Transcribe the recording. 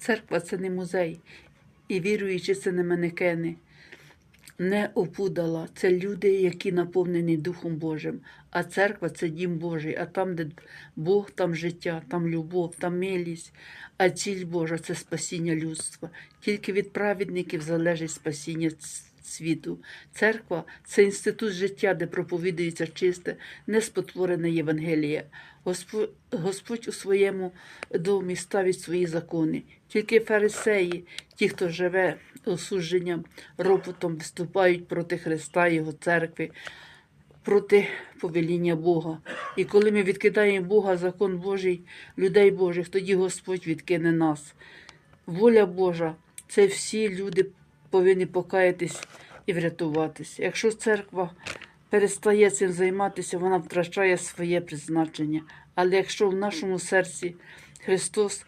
Церква це не музей, і віруючі це не манекени. Не опудала. Це люди, які наповнені Духом Божим. А церква це дім Божий. А там, де Бог, там життя, там любов, там милість. А ціль Божа це спасіння людства. Тільки від праведників залежить спасіння світу. Церква це інститут життя, де проповідується чисте, неспотворене Євангеліє. Господь, Господь у своєму домі ставить свої закони. Тільки фарисеї, ті, хто живе осудженням, ропотом виступають проти Христа, Його церкви, проти повеління Бога. І коли ми відкидаємо Бога, закон Божий, людей Божих, тоді Господь відкине нас. Воля Божа це всі люди повинні покаятись і врятуватись. Якщо церква перестає цим займатися, вона втрачає своє призначення. Але якщо в нашому серці Христос